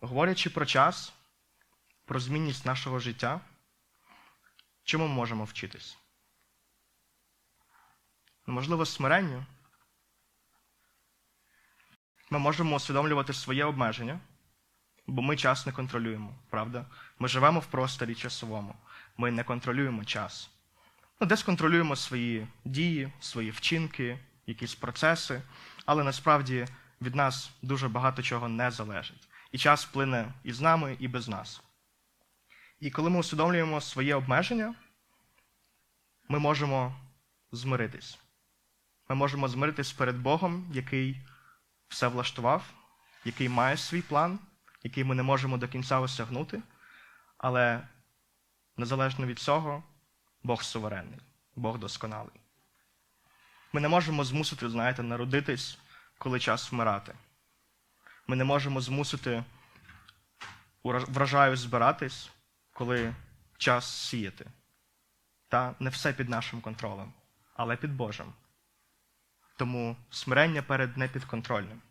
Говорячи про час, про змінність нашого життя, чому ми можемо вчитись? Можливо, смиренню. Ми можемо усвідомлювати своє обмеження, бо ми час не контролюємо, правда? Ми живемо в просторі часовому, ми не контролюємо час. Ну, десь контролюємо свої дії, свої вчинки, якісь процеси, але насправді від нас дуже багато чого не залежить. І час вплине і з нами, і без нас. І коли ми усвідомлюємо своє обмеження, ми можемо змиритись. Ми можемо змиритись перед Богом, який все влаштував, який має свій план, який ми не можемо до кінця осягнути, але незалежно від цього, Бог суверенний, Бог досконалий. Ми не можемо змусити, знаєте, народитись, коли час вмирати. Ми не можемо змусити врожаю збиратись, коли час сіяти. Та не все під нашим контролем, але під Божим. Тому смирення перед непідконтрольним.